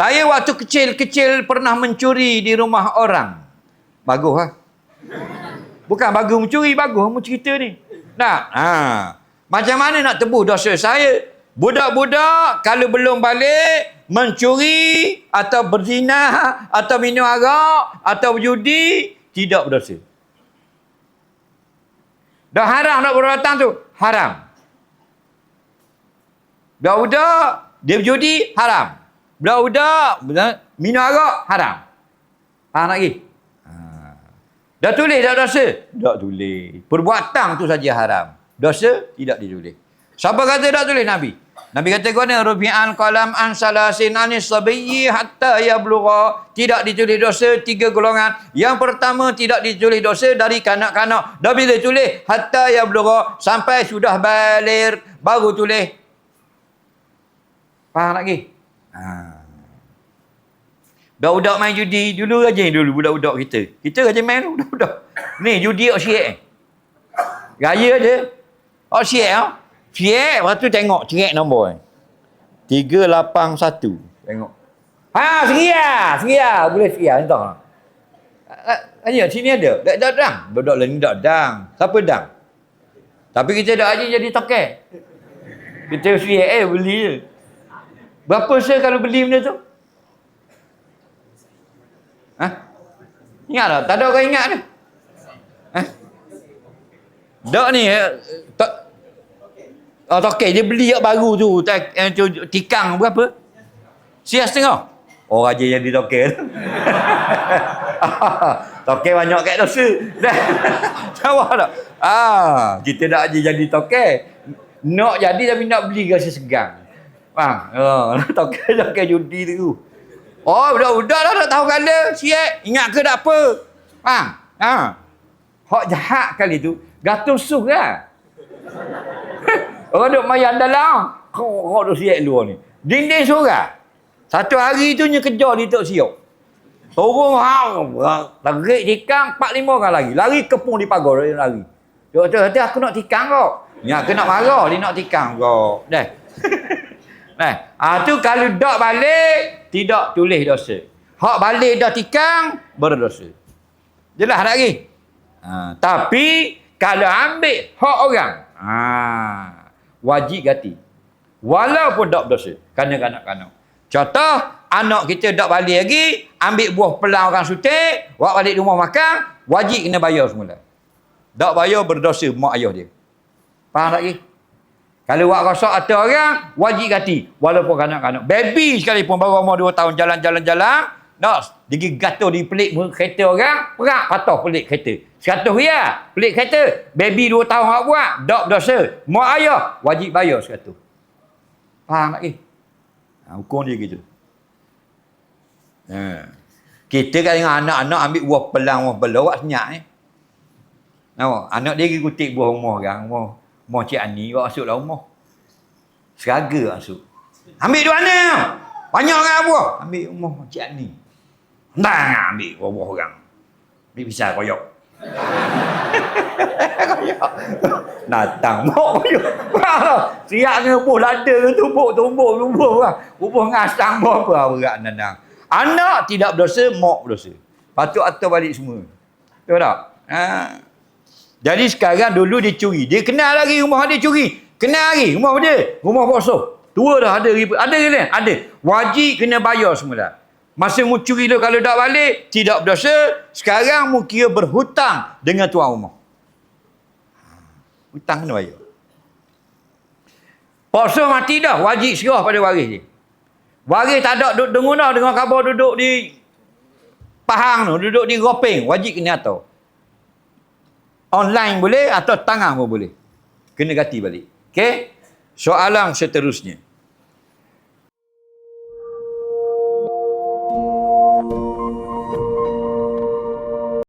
Saya waktu kecil-kecil pernah mencuri di rumah orang. Bagus lah. Bukan bagus mencuri, bagus mu cerita ni. Nak? Ha. Macam mana nak tebus dosa saya? Budak-budak kalau belum balik mencuri atau berzina atau minum arak atau berjudi tidak berdosa. Dah haram nak berdatang tu. Haram. Budak-budak dia berjudi haram. Budak-budak minum arak haram. Faham tak lagi? Ha. Dah tulis tak dosa? Tak tulis. Perbuatan tu saja haram. Dosa tidak ditulis. Siapa kata tak tulis Nabi? Nabi kata kau ni rubi'an qalam an salasin anis sabiyyi hatta yablugha. Tidak ditulis dosa tiga golongan. Yang pertama tidak ditulis dosa dari kanak-kanak. Dah bila tulis hatta yablugha sampai sudah balik baru tulis. Faham lagi? Ha. Budak-budak main judi dulu aja dulu budak-budak kita. Kita aja main budak-budak. Ni judi ok syek. Gaya dia. Ok syek ah. Syek tu tengok cerak nombor. 381. Tengok. Ha, seria, seria. Boleh seria entah. Ayo sini ada. Tak ada dang. Budak lain tak dang. Siapa dang? Tapi kita dak aja jadi tokel. Kita syek eh beli je. Berapa saya kalau beli benda tu? Ha? Ingat tak? Tak ada orang ingat ni. Ha? Dok ni, eh, tak, Oh, tokel dia beli yang baru tu, tak, tu tikang berapa? Sia setengah. Oh, raja yang di tokel. tokel banyak kat dosa. Dah. Tahu tak? Ah, kita nak jadi tokel. Nak jadi tapi nak beli rasa segang. Faham? Oh, tokel tokel judi tu. Oh, budak-budak dah tak tahu kala. Siap. Ingat ke tak apa? Faham? Ha. Hak jahat kali tu. Gatung suh lah. Orang duk mayan dalam. Kau kau duk siap luar ni. Dinding surah. Satu hari tu nya kejar di Tok Siok. Turun hang. Tarik tikang 4 5 orang lagi. Lari kepung di pagar dia lari. Dia kata, aku nak tikang kau. Ya, aku nak marah dia nak tikang kau. Dah. Nah, ah tu kalau dak balik tidak tulis dosa. Hak balik dah tikang berdosa. Jelas tak lagi? Ha, tapi kalau ambil hak orang, ha, wajib ganti. Walaupun tak berdosa. Kerana kanak-kanak. Contoh, anak kita tak balik lagi, ambil buah pelang orang sutik, buat balik rumah makan, wajib kena bayar semula. Tak bayar berdosa mak ayah dia. Faham tak lagi? Kalau buat rosak atau orang, wajib ganti. Walaupun kanak-kanak. Baby sekalipun baru umur 2 tahun jalan-jalan-jalan, nak digi gato di pelik kereta orang, perak patah pelik kereta. Seratus ya, pelik kereta. Baby 2 tahun hak buat, tak berdosa. Mak ayah, wajib bayar seratus. Faham tak ke? Ha, hukum dia gitu. Ha. Kita kan dengan anak-anak ambil buah pelang, buah belah, buat senyap eh. Nampak? Anak dia pergi kutip buah rumah orang, rumah, rumah Cik Ani, buat masuk lah rumah. Seraga masuk. Ambil dua mana? Banyak orang buah. Ambil rumah Cik Ani. Nah, ambil buah-buah orang. Ambil pisau koyok. koyok. Datang mau koyok. Siap ni buah lada ke tumbuk, tumbuk, tumbuk lah. Buah ngasang buah apa berat nandang. Anak tidak berdosa, mak berdosa. Patut atau balik semua. Tahu tak? Ha. Jadi sekarang dulu dia curi. Dia kenal lagi rumah dia curi. Kenal lagi rumah dia. Rumah bosok. Tua dah ada. Ada ke ni? Ada. Wajib kena bayar semula. Masa mu curi tu kalau tak balik, tidak berdosa. Sekarang mu kira berhutang dengan tuan rumah. Hutang kena bayar. Puasa mati dah. Wajib serah pada waris dia. Waris tak ada duduk dengung dah dengan khabar duduk di Pahang tu. Duduk di Gopeng. Wajib kena atur. Online boleh atau tangan pun boleh. Kena ganti balik. Okey? Soalan seterusnya.